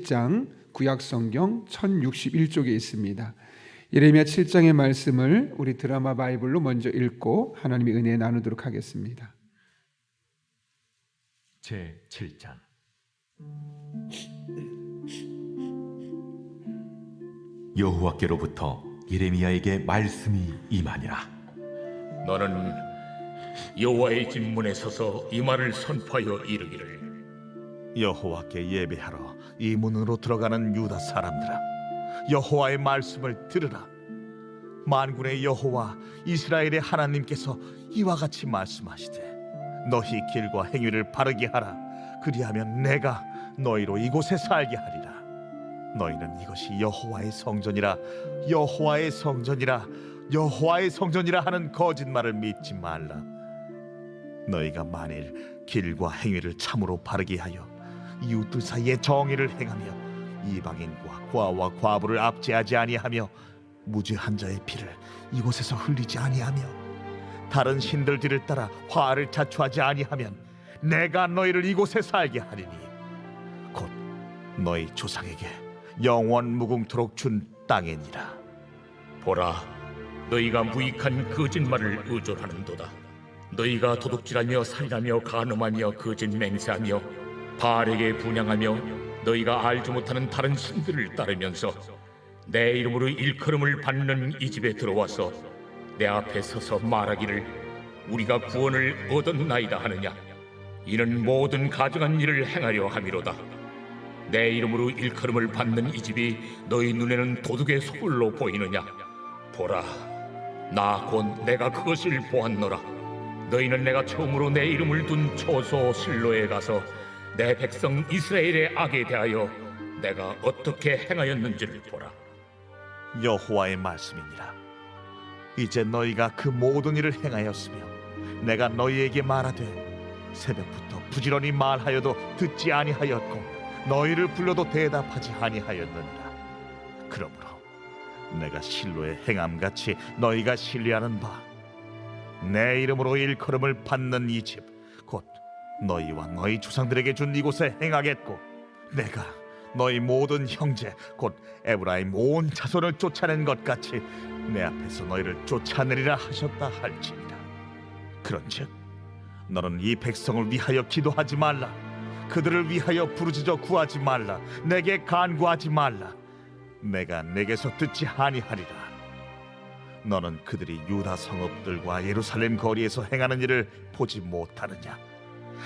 7장 구약 성경 1061쪽에 있습니다. 예레미야 7장의 말씀을 우리 드라마 바이블로 먼저 읽고 하나님의 은혜 나누도록 하겠습니다. 제 7장 여호와께로부터 예레미야에게 말씀이 임하니라 너는 여호와의 진문에 서서 이 말을 선포하여 이르기를 여호와께 예배하러 이 문으로 들어가는 유다 사람들아 여호와의 말씀을 들으라. 만군의 여호와 이스라엘의 하나님께서 이와 같이 말씀하시되 너희 길과 행위를 바르게 하라. 그리하면 내가 너희로 이곳에 살게 하리라. 너희는 이것이 여호와의 성전이라 여호와의 성전이라 여호와의 성전이라 하는 거짓말을 믿지 말라. 너희가 만일 길과 행위를 참으로 바르게 하여 이웃들 사이에 정의를 행하며 이방인과 과와 과부를 압제하지 아니하며 무죄한 자의 피를 이곳에서 흘리지 아니하며 다른 신들 뒤를 따라 화를 자초하지 아니하면 내가 너희를 이곳에 살게 하리니 곧 너희 조상에게 영원 무궁토록 준 땅이니라. 보라 너희가 무익한 거짓말을 의존하는도다. 너희가 도둑질하며 살인하며 간음하며 거짓 맹세하며 바알에게 분양하며 너희가 알지 못하는 다른 신들을 따르면서 내 이름으로 일컬음을 받는 이 집에 들어와서 내 앞에 서서 말하기를 우리가 구원을 얻었나이다 하느냐. 이는 모든 가증한 일을 행하려 함이로다. 내 이름으로 일컬음을 받는 이 집이 너희 눈에는 도둑의 소굴로 보이느냐. 보라 나 곧 내가 그것을 보았노라. 너희는 내가 처음으로 내 이름을 둔 초소 실로에 가서 내 백성 이스라엘의 악에 대하여 내가 어떻게 행하였는지를 보라. 여호와의 말씀이니라. 이제 너희가 그 모든 일을 행하였으며 내가 너희에게 말하되 새벽부터 부지런히 말하여도 듣지 아니하였고 너희를 불러도 대답하지 아니하였느니라. 그러므로 내가 실로의 행함같이 너희가 신뢰하는 바 내 이름으로 일컬음을 받는 이집곧 너희와 너희 조상들에게 준 이곳에 행하겠고 내가 너희 모든 형제 곧 에브라임 온 자손을 쫓아낸 것 같이 내 앞에서 너희를 쫓아내리라 하셨다 할지니라. 그런즉 너는 이 백성을 위하여 기도하지 말라. 그들을 위하여 부르짖어 구하지 말라. 내게 간구하지 말라. 내가 내게서 듣지 아니하리라. 너는 그들이 유다 성읍들과 예루살렘 거리에서 행하는 일을 보지 못하느냐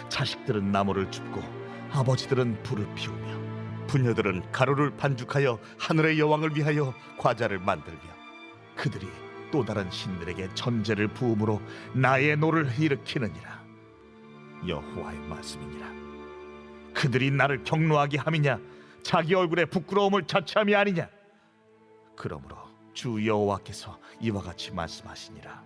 자식들은 나무를 줍고 아버지들은 불을 피우며 부녀들은 가루를 반죽하여 하늘의 여왕을 위하여 과자를 만들며 그들이 또 다른 신들에게 전제를 부음으로 나의 노를 일으키느니라. 여호와의 말씀이니라. 그들이 나를 경노하게 함이냐? 자기 얼굴에 부끄러움을 자처함이 아니냐? 그러므로 주 여호와께서 이와 같이 말씀하시니라.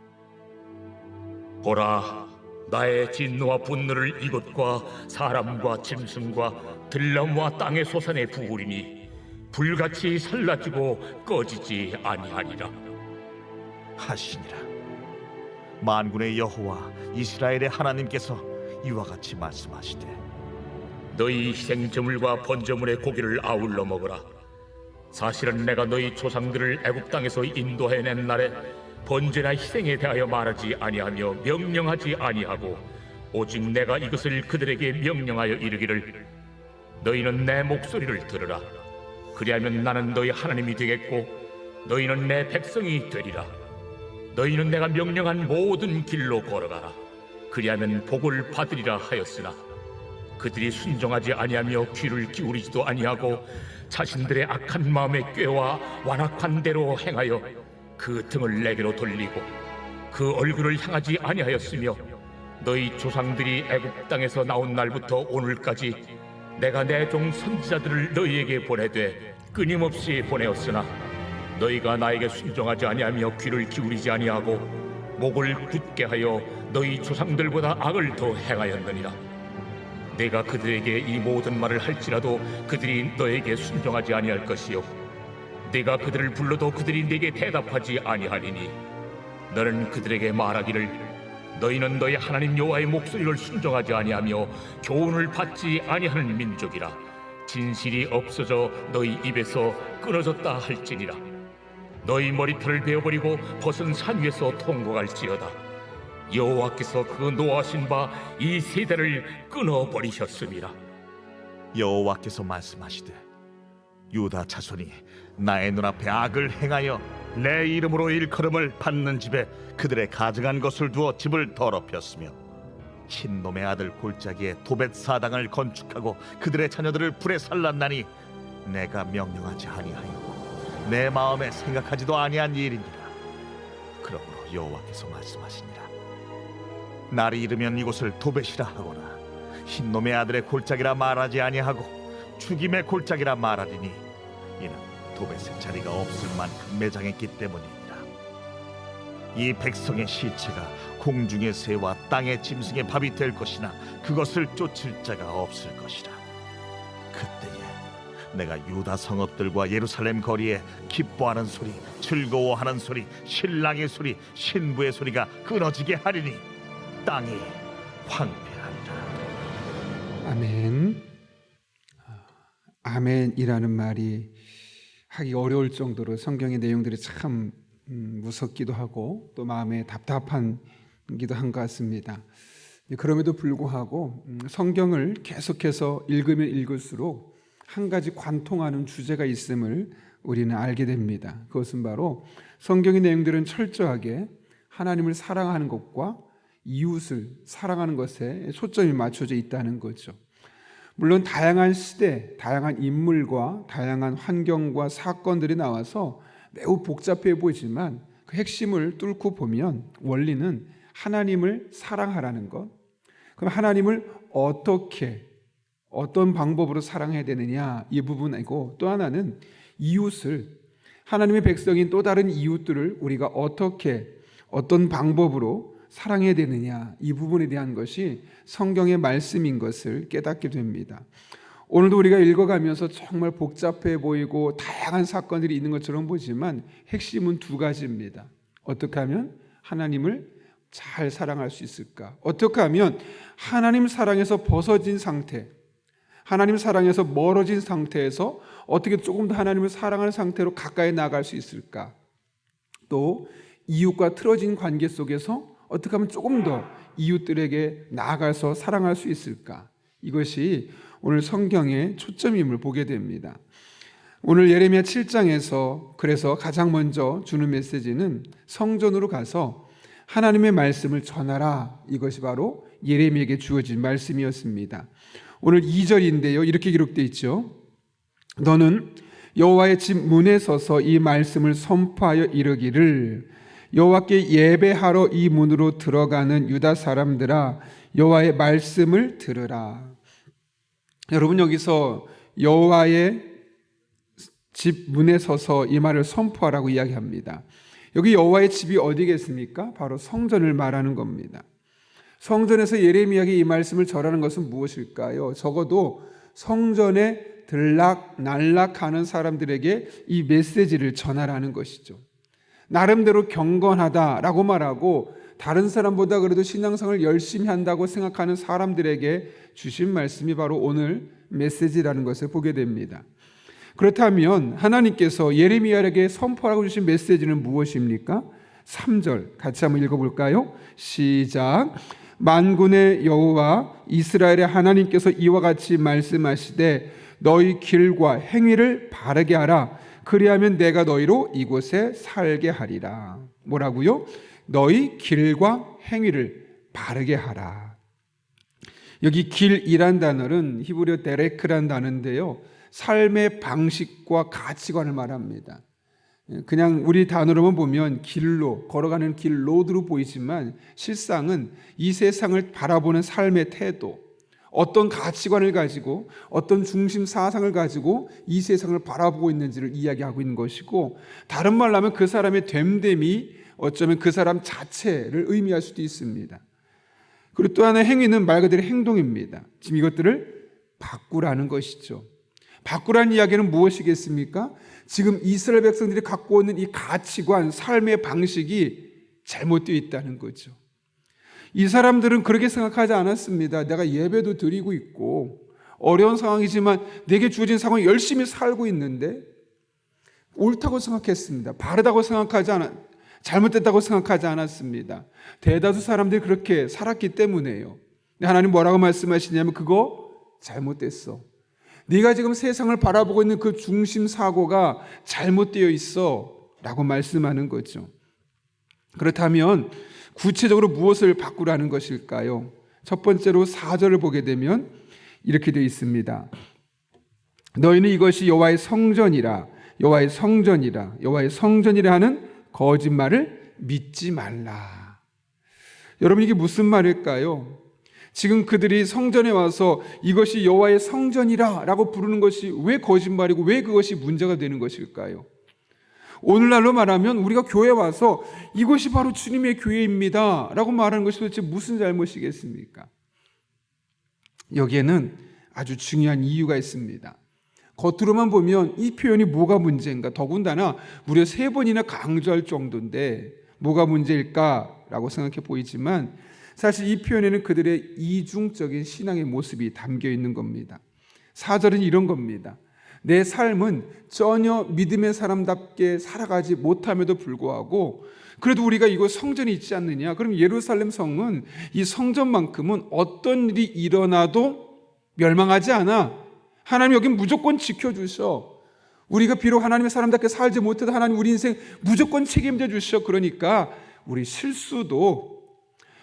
보라 나의 진노와 분노를 이것과 사람과 짐승과 들나무와 땅의 소산에 부으리니 불같이 살라지고 꺼지지 아니하리라 하시니라 만군의 여호와 이스라엘의 하나님께서 이와 같이 말씀하시되 너희 희생제물과 번제물의 고기를 아울러 먹어라. 사실은 내가 너희 조상들을 애굽 땅에서 인도해낸 날에 번제나 희생에 대하여 말하지 아니하며 명령하지 아니하고 오직 내가 이것을 그들에게 명령하여 이르기를 너희는 내 목소리를 들으라. 그리하면 나는 너희 하나님이 되겠고 너희는 내 백성이 되리라. 너희는 내가 명령한 모든 길로 걸어가라. 그리하면 복을 받으리라 하였으나 그들이 순종하지 아니하며 귀를 기울이지도 아니하고 자신들의 악한 마음에 꾀와 완악한 대로 행하여 그 등을 내게로 돌리고 그 얼굴을 향하지 아니하였으며 너희 조상들이 애굽 땅에서 나온 날부터 오늘까지 내가 내 종 선지자들을 너희에게 보내되 끊임없이 보내었으나 너희가 나에게 순종하지 아니하며 귀를 기울이지 아니하고 목을 굳게 하여 너희 조상들보다 악을 더 행하였느니라. 내가 그들에게 이 모든 말을 할지라도 그들이 너에게 순종하지 아니할 것이요 내가 그들을 불러도 그들이 내게 대답하지 아니하리니 너는 그들에게 말하기를 너희는 너희 하나님 여호와의 목소리를 순종하지 아니하며 교훈을 받지 아니하는 민족이라. 진실이 없어져 너희 입에서 끊어졌다 할지니라. 너희 머리털을 베어버리고 벗은 산 위에서 통곡할지어다. 여호와께서 그 노하신 바 이 세대를 끊어버리셨음이라 여호와께서 말씀하시되 유다 자손이 나의 눈앞에 악을 행하여 내 이름으로 일컬음을 받는 집에 그들의 가져간 것을 두어 집을 더럽혔으며 흰놈의 아들 골짜기에 도벳 사당을 건축하고 그들의 자녀들을 불에 살랐나니 내가 명령하지 아니하였고 내 마음에 생각하지도 아니한 일이니라. 그러므로 여호와께서 말씀하시니라. 날이 이르면 이곳을 도벳이라 하거나 흰놈의 아들의 골짜기라 말하지 아니하고 죽임의 골짜기라 말하리니 이는 도벳의 자리가 없을 만큼 매장했기 때문이니라 이 백성의 시체가 공중의 새와 땅의 짐승의 밥이 될 것이나 그것을 쫓을 자가 없을 것이라. 그때에 내가 유다 성읍들과 예루살렘 거리에 기뻐하는 소리 즐거워하는 소리 신랑의 소리 신부의 소리가 끊어지게 하리니 땅이 황폐하리라 아멘. 아, 아멘이라는 말이 하기 어려울 정도로 성경의 내용들이 참 음, 무섭기도 하고 또 마음에 답답한기도 한 것 같습니다. 그럼에도 불구하고 음, 성경을 계속해서 읽으면 읽을수록 한 가지 관통하는 주제가 있음을 우리는 알게 됩니다. 그것은 바로 성경의 내용들은 철저하게 하나님을 사랑하는 것과 이웃을 사랑하는 것에 초점이 맞춰져 있다는 거죠. 물론 다양한 시대, 다양한 인물과 다양한 환경과 사건들이 나와서 매우 복잡해 보이지만 그 핵심을 뚫고 보면 원리는 하나님을 사랑하라는 것. 그럼 하나님을 어떻게 어떤 방법으로 사랑해야 되느냐 이 부분이고 또 하나는 이웃을 하나님의 백성인 또 다른 이웃들을 우리가 어떻게 어떤 방법으로 사랑해야 되느냐 이 부분에 대한 것이 성경의 말씀인 것을 깨닫게 됩니다. 오늘도 우리가 읽어가면서 정말 복잡해 보이고 다양한 사건들이 있는 것처럼 보지만 핵심은 두 가지입니다. 어떻게 하면 하나님을 잘 사랑할 수 있을까? 어떻게 하면 하나님 사랑에서 벗어진 상태, 하나님 사랑에서 멀어진 상태에서 어떻게 조금 더 하나님을 사랑하는 상태로 가까이 나갈 수 있을까? 또 이웃과 틀어진 관계 속에서 어떻게 하면 조금 더 이웃들에게 나아가서 사랑할 수 있을까? 이것이 오늘 성경의 초점임을 보게 됩니다. 오늘 예레미야 7장에서 그래서 가장 먼저 주는 메시지는 성전으로 가서 하나님의 말씀을 전하라. 이것이 바로 예레미야에게 주어진 말씀이었습니다. 오늘 2절인데요. 이렇게 기록되어 있죠. 너는 여호와의 집 문에 서서 이 말씀을 선포하여 이르기를 여호와께 예배하러 이 문으로 들어가는 유다 사람들아 여호와의 말씀을 들으라. 여러분 여기서 여호와의 집 문에 서서 이 말을 선포하라고 이야기합니다. 여기 여호와의 집이 어디겠습니까? 바로 성전을 말하는 겁니다. 성전에서 예레미야에게 이 말씀을 전하는 것은 무엇일까요? 적어도 성전에 들락 날락하는 사람들에게 이 메시지를 전하라는 것이죠. 나름대로 경건하다라고 말하고 다른 사람보다 그래도 신앙생활을 열심히 한다고 생각하는 사람들에게 주신 말씀이 바로 오늘 메시지라는 것을 보게 됩니다. 그렇다면 하나님께서 예레미야에게 선포하고 주신 메시지는 무엇입니까? 3절 같이 한번 읽어 볼까요? 시작. 만군의 여호와 이스라엘의 하나님께서 이와 같이 말씀하시되 너희 길과 행위를 바르게 하라. 그리하면 내가 너희로 이곳에 살게 하리라. 뭐라고요? 너희 길과 행위를 바르게 하라. 여기 길이란 단어는 히브리어 데레크란 단어인데요. 삶의 방식과 가치관을 말합니다. 그냥 우리 단어로만 보면 길로 걸어가는 길 로드로 보이지만 실상은 이 세상을 바라보는 삶의 태도, 어떤 가치관을 가지고 어떤 중심 사상을 가지고 이 세상을 바라보고 있는지를 이야기하고 있는 것이고 다른 말로 하면 그 사람의 됨됨이 어쩌면 그 사람 자체를 의미할 수도 있습니다. 그리고 또 하나의 행위는 말 그대로 행동입니다. 지금 이것들을 바꾸라는 것이죠. 바꾸라는 이야기는 무엇이겠습니까? 지금 이스라엘 백성들이 갖고 있는 이 가치관, 삶의 방식이 잘못되어 있다는 거죠. 이 사람들은 그렇게 생각하지 않았습니다. 내가 예배도 드리고 있고, 어려운 상황이지만 내게 주어진 상황에 열심히 살고 있는데 옳다고 생각했습니다. 바르다고 생각하지 않았, 잘못됐다고 생각하지 않았습니다. 대다수 사람들이 그렇게 살았기 때문에요. 하나님 뭐라고 말씀하시냐면 그거 잘못됐어. 네가 지금 세상을 바라보고 있는 그 중심 사고가 잘못되어 있어. 라고 말씀하는 거죠. 그렇다면 구체적으로 무엇을 바꾸라는 것일까요? 첫 번째로 4절을 보게 되면 이렇게 되어 있습니다. 너희는 이것이 여호와의 성전이라 여호와의 성전이라 여호와의 성전이라 하는 거짓말을 믿지 말라. 여러분 이게 무슨 말일까요? 지금 그들이 성전에 와서 이것이 여호와의 성전이라라고 부르는 것이 왜 거짓말이고 왜 그것이 문제가 되는 것일까요? 오늘날로 말하면 우리가 교회 와서 이것이 바로 주님의 교회입니다 라고 말하는 것이 도대체 무슨 잘못이겠습니까? 여기에는 아주 중요한 이유가 있습니다. 겉으로만 보면 이 표현이 뭐가 문제인가? 더군다나 무려 세 번이나 강조할 정도인데 뭐가 문제일까라고 생각해 보이지만 사실 이 표현에는 그들의 이중적인 신앙의 모습이 담겨 있는 겁니다. 사절은 이런 겁니다. 내 삶은 전혀 믿음의 사람답게 살아가지 못함에도 불구하고 그래도 우리가 이곳 성전이 있지 않느냐? 그럼 예루살렘 성은 이 성전만큼은 어떤 일이 일어나도 멸망하지 않아. 하나님 여긴 무조건 지켜주셔. 우리가 비록 하나님의 사람답게 살지 못해도 하나님 우리 인생 무조건 책임져 주셔. 그러니까 우리 실수도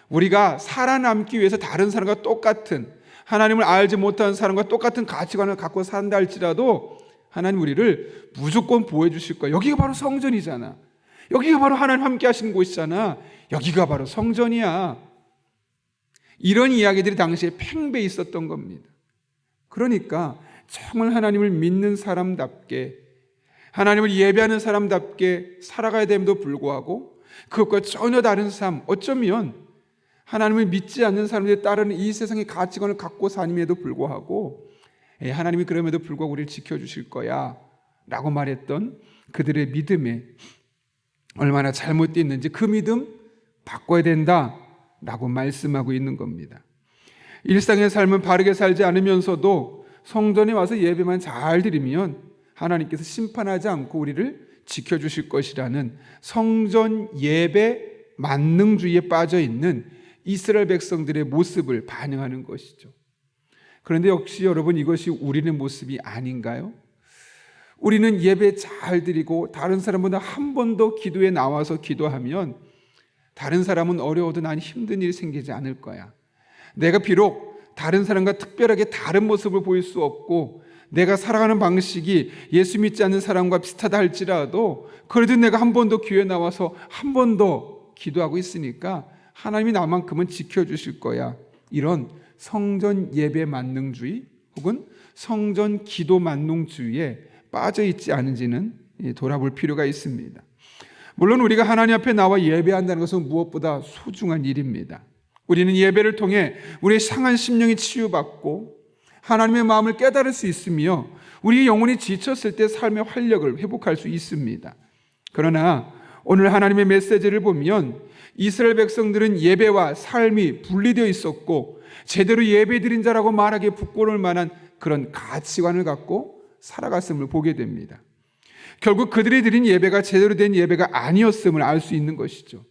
우리가 살아남기 위해서 다른 사람과 똑같은 하나님을 알지 못하는 사람과 똑같은 가치관을 갖고 산다 할지라도 하나님 우리를 무조건 보호해 주실 거야. 여기가 바로 성전이잖아. 여기가 바로 하나님 함께 하시는 곳이잖아. 여기가 바로 성전이야. 이런 이야기들이 당시에 팽배 있었던 겁니다. 그러니까 정말 하나님을 믿는 사람답게 하나님을 예배하는 사람답게 살아가야 됨에도 불구하고 그것과 전혀 다른 삶, 어쩌면 하나님을 믿지 않는 사람들이 따르는 이 세상의 가치관을 갖고 사님에도 불구하고 예, 하나님이 그럼에도 불구하고 우리를 지켜주실 거야 라고 말했던 그들의 믿음에 얼마나 잘못되어 있는지 그 믿음 바꿔야 된다 라고 말씀하고 있는 겁니다. 일상의 삶은 바르게 살지 않으면서도 성전에 와서 예배만 잘 드리면 하나님께서 심판하지 않고 우리를 지켜주실 것이라는 성전 예배 만능주의에 빠져 있는 이스라엘 백성들의 모습을 반영하는 것이죠. 그런데 역시 여러분 이것이 우리의 모습이 아닌가요? 우리는 예배 잘 드리고 다른 사람보다 한 번 더 기도에 나와서 기도하면 다른 사람은 어려워도 난 힘든 일이 생기지 않을 거야. 내가 비록 다른 사람과 특별하게 다른 모습을 보일 수 없고 내가 살아가는 방식이 예수 믿지 않는 사람과 비슷하다 할지라도 그래도 내가 한 번 더 기회에 나와서 한 번 더 기도하고 있으니까 하나님이 나만큼은 지켜주실 거야. 이런 성전 예배 만능주의 혹은 성전 기도 만능주의에 빠져 있지 않은지는 돌아볼 필요가 있습니다. 물론 우리가 하나님 앞에 나와 예배한다는 것은 무엇보다 소중한 일입니다. 우리는 예배를 통해 우리의 상한 심령이 치유받고 하나님의 마음을 깨달을 수 있으며 우리 영혼이 지쳤을 때 삶의 활력을 회복할 수 있습니다. 그러나 오늘 하나님의 메시지를 보면 이스라엘 백성들은 예배와 삶이 분리되어 있었고 제대로 예배 드린 자라고 말하기에 부끄러울 만한 그런 가치관을 갖고 살아갔음을 보게 됩니다. 결국 그들이 드린 예배가 제대로 된 예배가 아니었음을 알 수 있는 것이죠.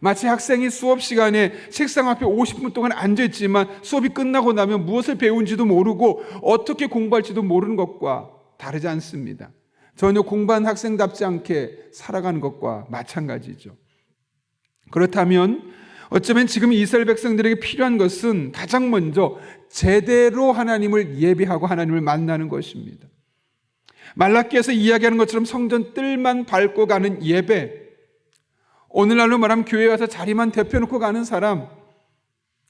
마치 학생이 수업 시간에 책상 앞에 50분 동안 앉아있지만 수업이 끝나고 나면 무엇을 배운지도 모르고 어떻게 공부할지도 모르는 것과 다르지 않습니다. 전혀 공부한 학생답지 않게 살아가는 것과 마찬가지죠. 그렇다면 어쩌면 지금 이스라엘 백성들에게 필요한 것은 가장 먼저 제대로 하나님을 예배하고 하나님을 만나는 것입니다. 말라기에서 이야기하는 것처럼 성전 뜰만 밟고 가는 예배, 오늘날로 말하면 교회 가서 자리만 대표놓고 가는 사람,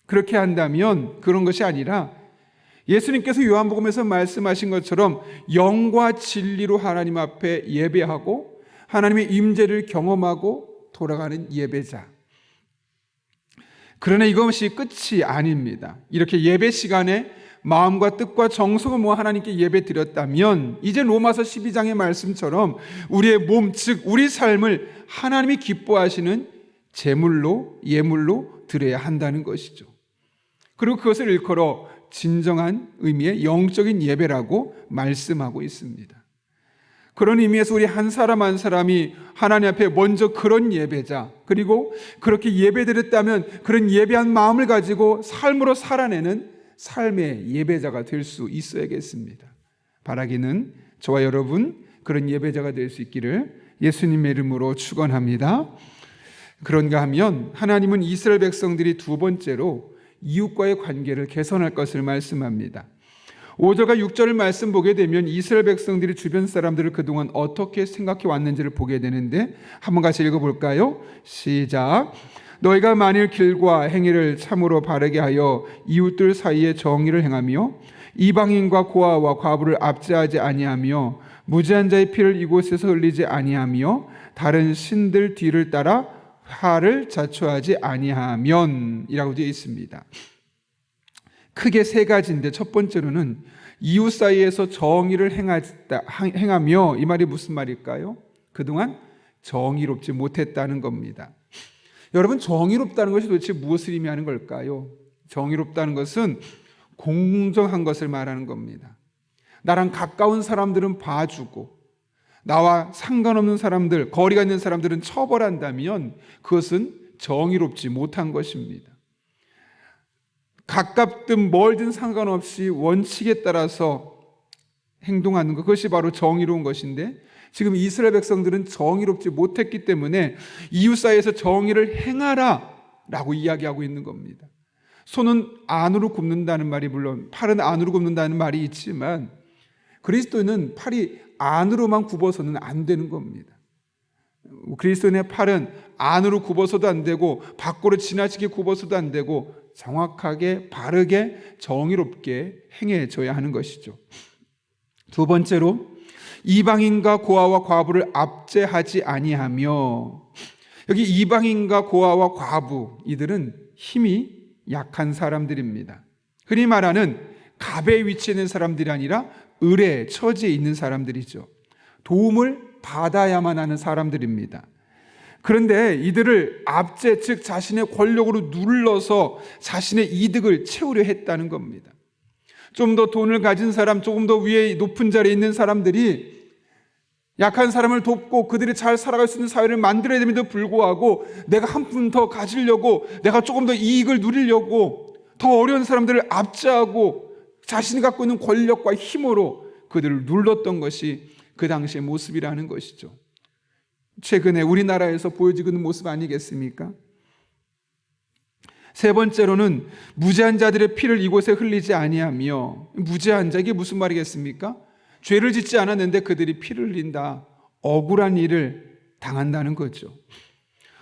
그렇게 한다면 그런 것이 아니라 예수님께서 요한복음에서 말씀하신 것처럼 영과 진리로 하나님 앞에 예배하고 하나님의 임재를 경험하고 돌아가는 예배자. 그러나 이것이 끝이 아닙니다. 이렇게 예배 시간에 마음과 뜻과 정성을 모아 하나님께 예배 드렸다면 이제 로마서 12장의 말씀처럼 우리의 몸, 즉 우리 삶을 하나님이 기뻐하시는 제물로 예물로 드려야 한다는 것이죠. 그리고 그것을 일컬어 진정한 의미의 영적인 예배라고 말씀하고 있습니다. 그런 의미에서 우리 한 사람 한 사람이 하나님 앞에 먼저 그런 예배자, 그리고 그렇게 예배드렸다면 그런 예배한 마음을 가지고 삶으로 살아내는 삶의 예배자가 될 수 있어야겠습니다. 바라기는 저와 여러분 그런 예배자가 될 수 있기를 예수님의 이름으로 축원합니다. 그런가 하면 하나님은 이스라엘 백성들이 두 번째로 이웃과의 관계를 개선할 것을 말씀합니다. 5절과 6절을 말씀 보게 되면 이스라엘 백성들이 주변 사람들을 그동안 어떻게 생각해 왔는지를 보게 되는데 한번 같이 읽어볼까요? 시작. 너희가 만일 길과 행위를 참으로 바르게 하여 이웃들 사이에 정의를 행하며 이방인과 고아와 과부를 압제하지 아니하며 무지한 자의 피를 이곳에서 흘리지 아니하며 다른 신들 뒤를 따라 화를 자초하지 아니하면이라고 되어 있습니다. 크게 세 가지인데 첫 번째로는 이웃 사이에서 정의를 행하며 이 말이 무슨 말일까요? 그동안 정의롭지 못했다는 겁니다. 여러분 정의롭다는 것이 도대체 무엇을 의미하는 걸까요? 정의롭다는 것은 공정한 것을 말하는 겁니다. 나랑 가까운 사람들은 봐주고 나와 상관없는 사람들, 거리가 있는 사람들은 처벌한다면 그것은 정의롭지 못한 것입니다. 가깝든 멀든 상관없이 원칙에 따라서 행동하는 것, 그것이 바로 정의로운 것인데 지금 이스라엘 백성들은 정의롭지 못했기 때문에 이웃 사이에서 정의를 행하라 라고 이야기하고 있는 겁니다. 손은 안으로 굽는다는 말이 물론 팔은 안으로 굽는다는 말이 있지만 그리스도는 팔이 안으로만 굽어서는 안 되는 겁니다. 그리스도인의 팔은 안으로 굽어서도 안 되고 밖으로 지나치게 굽어서도 안 되고 정확하게 바르게 정의롭게 행해져야 하는 것이죠. 두 번째로 이방인과 고아와 과부를 압제하지 아니하며 여기 이방인과 고아와 과부 이들은 힘이 약한 사람들입니다. 흔히 말하는 갑의 위치에 있는 사람들이 아니라 을의 처지에 있는 사람들이죠. 도움을 받아야만 하는 사람들입니다. 그런데 이들을 압제, 즉 자신의 권력으로 눌러서 자신의 이득을 채우려 했다는 겁니다. 좀 더 돈을 가진 사람, 조금 더 위에 높은 자리에 있는 사람들이 약한 사람을 돕고 그들이 잘 살아갈 수 있는 사회를 만들어야 됨에도 불구하고 내가 한 푼 더 가지려고 내가 조금 더 이익을 누리려고 더 어려운 사람들을 압제하고 자신이 갖고 있는 권력과 힘으로 그들을 눌렀던 것이 그 당시의 모습이라는 것이죠. 최근에 우리나라에서 보여지고 있는 모습 아니겠습니까? 세 번째로는 무죄한 자들의 피를 이곳에 흘리지 아니하며 무죄한 자 이게 무슨 말이겠습니까? 죄를 짓지 않았는데 그들이 피를 흘린다. 억울한 일을 당한다는 거죠.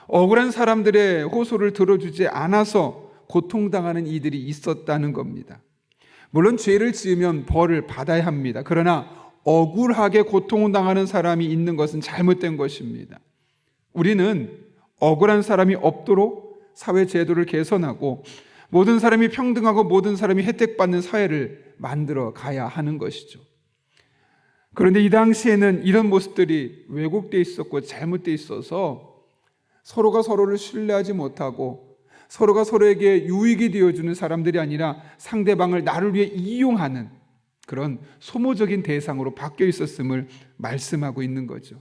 억울한 사람들의 호소를 들어주지 않아서 고통당하는 이들이 있었다는 겁니다. 물론 죄를 지으면 벌을 받아야 합니다. 그러나 억울하게 고통당하는 사람이 있는 것은 잘못된 것입니다. 우리는 억울한 사람이 없도록 사회 제도를 개선하고 모든 사람이 평등하고 모든 사람이 혜택받는 사회를 만들어 가야 하는 것이죠. 그런데 이 당시에는 이런 모습들이 왜곡되어 있었고 잘못되어 있어서 서로가 서로를 신뢰하지 못하고 서로가 서로에게 유익이 되어주는 사람들이 아니라 상대방을 나를 위해 이용하는 그런 소모적인 대상으로 바뀌어 있었음을 말씀하고 있는 거죠.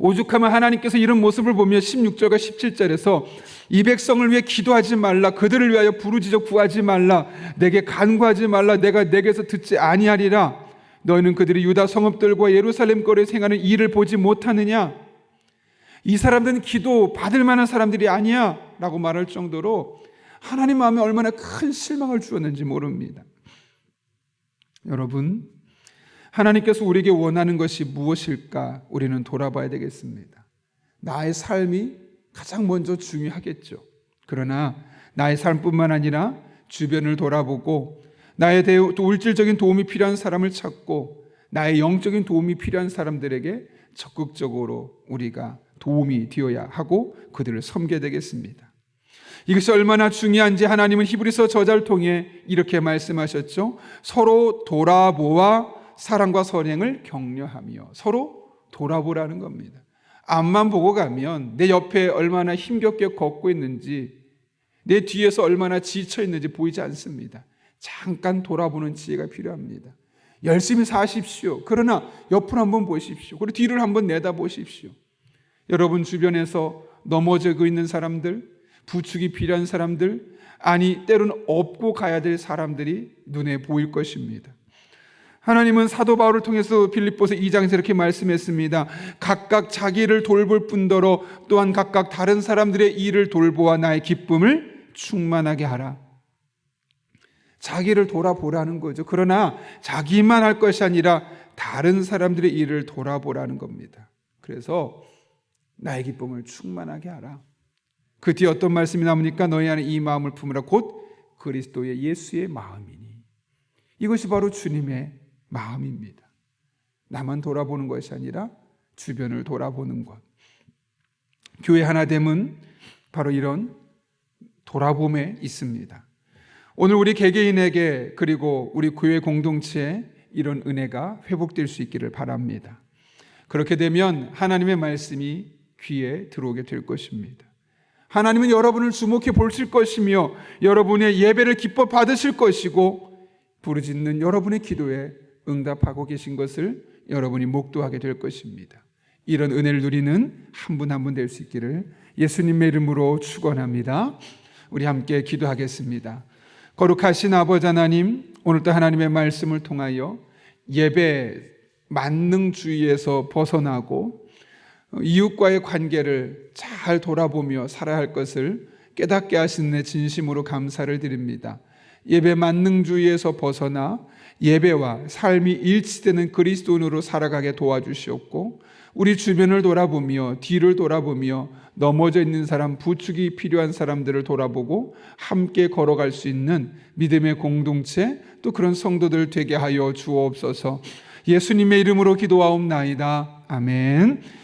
오죽하면 하나님께서 이런 모습을 보며 16절과 17절에서 이 백성을 위해 기도하지 말라 그들을 위하여 부르짖어 구하지 말라 내게 간구하지 말라 내가 내게서 듣지 아니하리라 너희는 그들이 유다 성읍들과 예루살렘 거리에 행하는 일을 보지 못하느냐 이 사람들은 기도 받을 만한 사람들이 아니야 라고 말할 정도로 하나님 마음에 얼마나 큰 실망을 주었는지 모릅니다. 여러분, 하나님께서 우리에게 원하는 것이 무엇일까 우리는 돌아봐야 되겠습니다. 나의 삶이 가장 먼저 중요하겠죠. 그러나 나의 삶뿐만 아니라 주변을 돌아보고 나의 대 울질적인 도움이 필요한 사람을 찾고 나의 영적인 도움이 필요한 사람들에게 적극적으로 우리가 도움이 되어야 하고 그들을 섬겨야 되겠습니다. 이것이 얼마나 중요한지 하나님은 히브리서 저자를 통해 이렇게 말씀하셨죠. 서로 돌아보아 사랑과 선행을 격려하며 서로 돌아보라는 겁니다. 앞만 보고 가면 내 옆에 얼마나 힘겹게 걷고 있는지 내 뒤에서 얼마나 지쳐 있는지 보이지 않습니다. 잠깐 돌아보는 지혜가 필요합니다. 열심히 사십시오. 그러나 옆을 한번 보십시오. 그리고 뒤를 한번 내다보십시오. 여러분 주변에서 넘어지고 있는 사람들, 부축이 필요한 사람들, 아니 때로는 업고 가야 될 사람들이 눈에 보일 것입니다. 하나님은 사도 바울을 통해서 빌립보서 2장에서 이렇게 말씀했습니다. 각각 자기를 돌볼 뿐더러 또한 각각 다른 사람들의 일을 돌보아 나의 기쁨을 충만하게 하라. 자기를 돌아보라는 거죠. 그러나 자기만 할 것이 아니라 다른 사람들의 일을 돌아보라는 겁니다. 그래서 나의 기쁨을 충만하게 하라. 그 뒤에 어떤 말씀이 나오니까 너희 안에 이 마음을 품으라 곧 그리스도의 예수의 마음이니. 이것이 바로 주님의 마음입니다. 나만 돌아보는 것이 아니라 주변을 돌아보는 것. 교회 하나됨은 바로 이런 돌아봄에 있습니다. 오늘 우리 개개인에게 그리고 우리 교회 공동체에 이런 은혜가 회복될 수 있기를 바랍니다. 그렇게 되면 하나님의 말씀이 귀에 들어오게 될 것입니다. 하나님은 여러분을 주목해 보실 것이며 여러분의 예배를 기뻐 받으실 것이고 부르짖는 여러분의 기도에 응답하고 계신 것을 여러분이 목도하게 될 것입니다. 이런 은혜를 누리는 한 분 한 분 될 수 있기를 예수님의 이름으로 축원합니다. 우리 함께 기도하겠습니다. 거룩하신 아버지 하나님, 오늘도 하나님의 말씀을 통하여 예배 만능주의에서 벗어나고 이웃과의 관계를 잘 돌아보며 살아야 할 것을 깨닫게 하시는 데 진심으로 감사를 드립니다. 예배 만능주의에서 벗어나 예배와 삶이 일치되는 그리스도인으로 살아가게 도와주시옵고 우리 주변을 돌아보며 뒤를 돌아보며 넘어져 있는 사람, 부축이 필요한 사람들을 돌아보고 함께 걸어갈 수 있는 믿음의 공동체 또 그런 성도들 되게 하여 주옵소서. 예수님의 이름으로 기도하옵나이다. 아멘.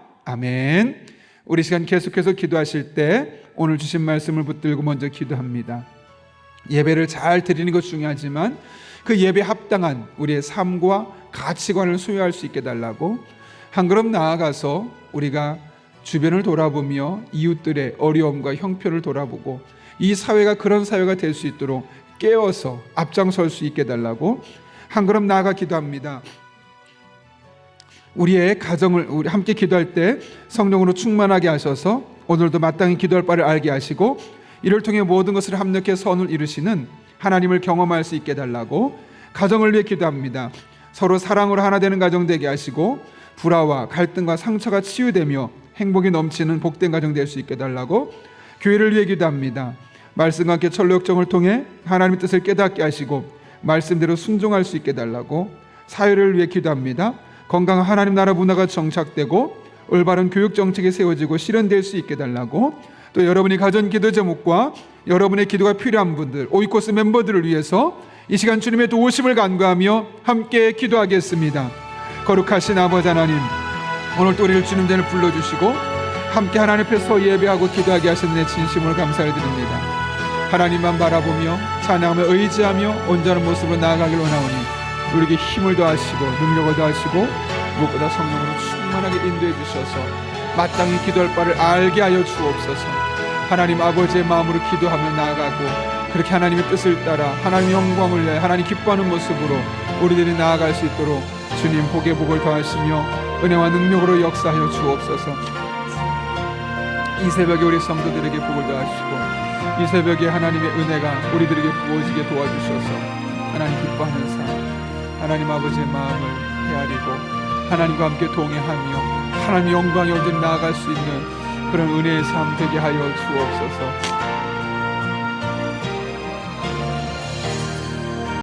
아멘. 우리 시간 계속해서 기도하실 때 오늘 주신 말씀을 붙들고 먼저 기도합니다. 예배를 잘 드리는 것 중요하지만 그 예배 합당한 우리의 삶과 가치관을 소유할 수 있게 달라고 한 걸음 나아가서 우리가 주변을 돌아보며 이웃들의 어려움과 형편을 돌아보고 이 사회가 그런 사회가 될 수 있도록 깨어서 앞장설 수 있게 달라고 한 걸음 나아가 기도합니다. 우리의 가정을 우리 함께 기도할 때 성령으로 충만하게 하셔서 오늘도 마땅히 기도할 바를 알게 하시고 이를 통해 모든 것을 합력해 선을 이루시는 하나님을 경험할 수 있게 달라고 가정을 위해 기도합니다. 서로 사랑으로 하나 되는 가정 되게 하시고 불화와 갈등과 상처가 치유되며 행복이 넘치는 복된 가정 될 수 있게 달라고 교회를 위해 기도합니다. 말씀과 함께 철로역정을 통해 하나님의 뜻을 깨닫게 하시고 말씀대로 순종할 수 있게 달라고 사회를 위해 기도합니다. 건강한 하나님 나라 문화가 정착되고 올바른 교육 정책이 세워지고 실현될 수 있게 달라고 또 여러분이 가전 기도 제목과 여러분의 기도가 필요한 분들 오이코스 멤버들을 위해서 이 시간 주님의 도우심을 간구하며 함께 기도하겠습니다. 거룩하신 아버지 하나님 오늘 또 우리를 주님 전에 불러주시고 함께 하나님 앞에서 예배하고 기도하게 하신 내 진심으로 감사를 드립니다. 하나님만 바라보며 찬양하며 의지하며 온전한 모습으로 나아가길 원하오니 우리에게 힘을 더하시고 능력을 더하시고 무엇보다 성령으로 충만하게 인도해 주셔서 마땅히 기도할 바를 알게 하여 주옵소서. 하나님 아버지의 마음으로 기도하며 나아가고 그렇게 하나님의 뜻을 따라 하나님의 영광을 위해 하나님 기뻐하는 모습으로 우리들이 나아갈 수 있도록 주님 복의 복을 더하시며 은혜와 능력으로 역사하여 주옵소서. 이 새벽에 우리 성도들에게 복을 더하시고 이 새벽에 하나님의 은혜가 우리들에게 부어지게 도와주셔서 하나님 기뻐하는 삶 하나님 아버지의 마음을 헤아리고 하나님과 함께 동행하며 하나님의 영광에 온전히 나아갈 수 있는 그런 은혜의 삶 되게 하여 주옵소서